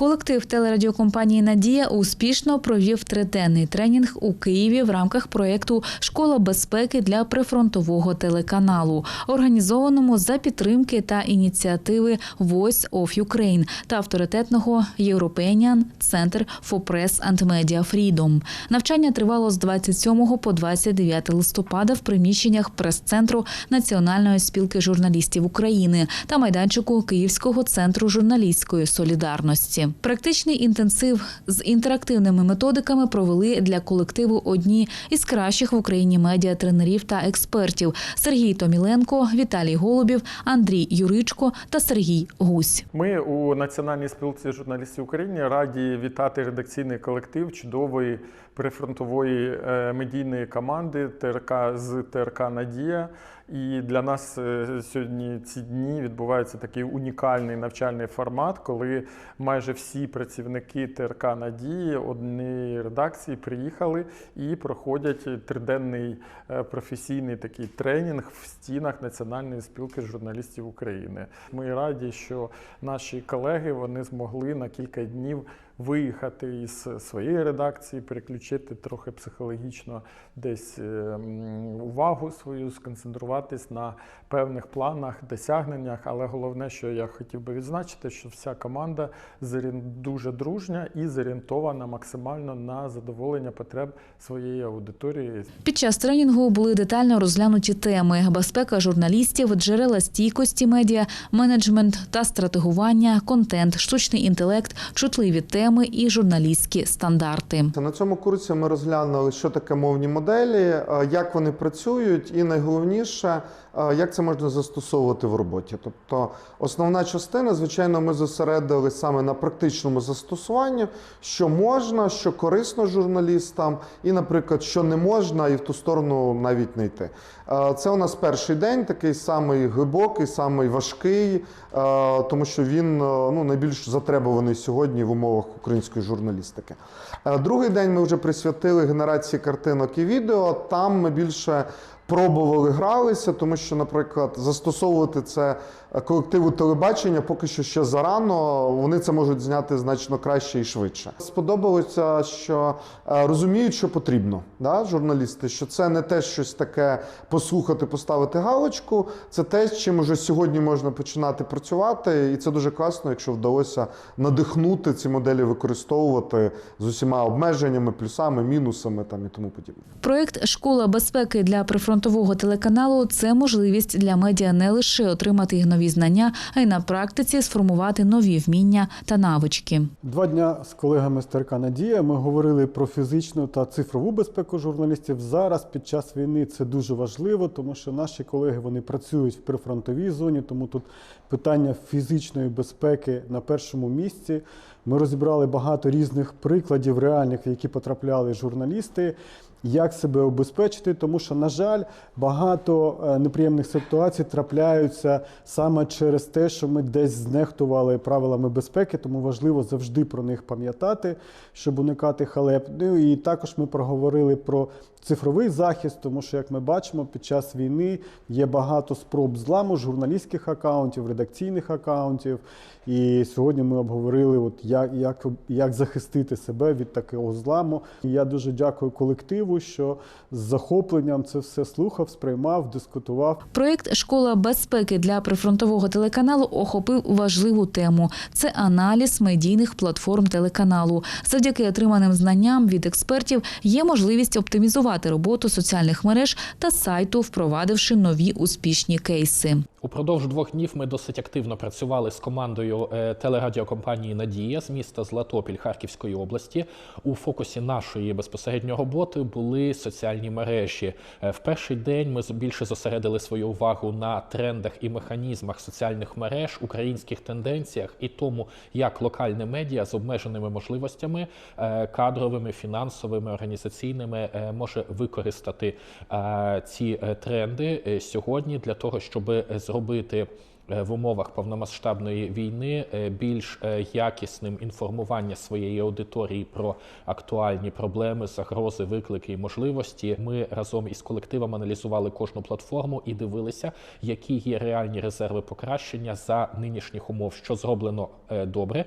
Колектив телерадіокомпанії Надія успішно провів триденний тренінг у Києві в рамках проєкту Школа безпеки для прифронтового телеканалу, організованому за підтримки та ініціативи Voice of Ukraine та авторитетного European Center for Press and Media Freedom. Навчання тривало з 27 по 29 листопада в приміщеннях прес-центру Національної спілки журналістів України та майданчику Київського центру журналістської солідарності. Практичний інтенсив з інтерактивними методиками провели для колективу одні із кращих в Україні медіатренерів та експертів Сергій Томіленко, Віталій Голубів, Андрій Юричко та Сергій Гусь. Ми у Національній спілці журналістів України раді вітати редакційний колектив чудової прифронтової е, медійної команди ТРК з ТРК Надія. І для нас е, сьогодні ці дні відбувається такий унікальний навчальний формат, коли майже всі працівники ТРК Надії однієї редакції приїхали і проходять триденний е, професійний такий тренінг в стінах Національної спілки журналістів України. Ми раді, що наші колеги вони змогли на кілька днів виїхати із своєї редакції, переключити трохи психологічно десь е, увагу свою, сконцентруватись на певних планах, досягненнях. Але головне, що я хотів би відзначити, що вся команда дуже дружня і зорієнтована максимально на задоволення потреб своєї аудиторії. Під час тренінгу були детально розглянуті теми: безпека журналістів, джерела стійкості медіа, менеджмент та стратегування, контент, штучний інтелект, чутливі теми і журналістські стандарти. На цьому курсі ми розглянули, що таке мовні моделі, е, як вони працюють, і найголовніше, як це можна застосовувати в роботі. Тобто, основна частина, звичайно, ми зосередили саме на практичному застосуванні, що можна, що корисно журналістам, і, наприклад, що не можна, і в ту сторону навіть не йти. Це у нас перший день, такий самий глибокий, самий важкий, тому що він ну, найбільш затребуваний сьогодні в умовах української журналістики. Другий день ми вже присвятили генерації картинок і відео. Там ми більше пробували гралися, тому що, наприклад, застосовувати це колективу телебачення поки що ще зарано. Вони це можуть зняти значно краще і швидше. Сподобалося, що е, розуміють, що потрібно, да, журналісти, що це не те щось таке послухати, поставити галочку. Це те, з чим уже сьогодні можна починати працювати, і це дуже класно, якщо вдалося надихнути ці моделі використовувати з усіма обмеженнями, плюсами, мінусами там і тому подібне. Проєкт Школа безпеки для прифронтового телеканалу це можливість для медіа не лише отримати нові знання, а й на практиці сформувати нові вміння та навички. Два дня з колегами з Надія ми говорили про фізичну та цифрову безпеку журналістів. Зараз під час війни це дуже важливо, тому що наші колеги вони працюють в прифронтовій зоні, тому тут питання фізичної безпеки на першому місці. Ми розібрали багато різних прикладів реальних, в які потрапляли журналісти. Як себе обезпечити, тому що, на жаль, багато е, неприємних ситуацій трапляються саме через те, що ми десь знехтували правилами безпеки, тому важливо завжди про них пам'ятати, щоб уникати халеп. Ну і також ми проговорили про цифровий захист, тому що, як ми бачимо, під час війни є багато спроб зламу журналістських акаунтів, редакційних акаунтів. І сьогодні ми обговорили, от як, як, як захистити себе від такого зламу. І я дуже дякую колективу, що з захопленням це все слухав, сприймав, дискутував. Проєкт Школа безпеки для прифронтового телеканалу охопив важливу тему: це аналіз медійних платформ телеканалу. Завдяки отриманим знанням від експертів є можливість оптимізувати роботу соціальних мереж та сайту, впровадивши нові успішні кейси. Упродовж двох днів ми досить активно працювали з командою е, телерадіокомпанії Надія з міста Златопіль Харківської області. У фокусі нашої безпосередньо роботи були соціальні мережі. Е, В перший день ми з- більше зосередили свою увагу на трендах і механізмах соціальних мереж, українських тенденціях і тому, як локальне медіа з обмеженими можливостями е, кадровими, фінансовими, організаційними може використати ці тренди сьогодні для того, щоб е, зробити е, в умовах повномасштабної війни е, більш е, якісним інформування своєї аудиторії про актуальні проблеми, загрози, виклики і можливості. Ми разом із колективом аналізували кожну платформу і дивилися, які є реальні резерви покращення за нинішніх умов, що зроблено добре.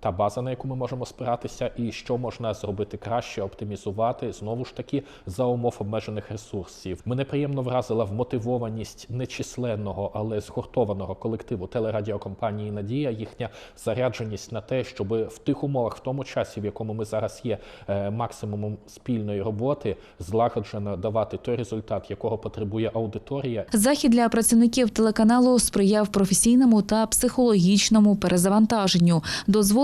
Та база, на яку ми можемо спиратися, і що можна зробити краще, оптимізувати знову ж таки за умов обмежених ресурсів. Мене приємно вразила вмотивованість нечисленного, але згуртованого колективу телерадіокомпанії Надія, їхня зарядженість на те, щоб в тих умовах, в тому часі, в якому ми зараз є, е, максимумом спільної роботи, злагоджено давати той результат, якого потребує аудиторія, Захід для працівників телеканалу сприяв професійному та психологічному перезавантаженню,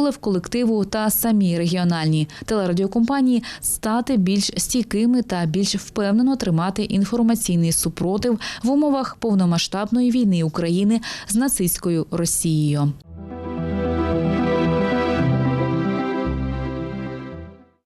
дозволив колективу та самій регіональній телерадіокомпанії стати більш стійкими та більш впевнено тримати інформаційний супротив в умовах повномасштабної війни України з нацистською Росією.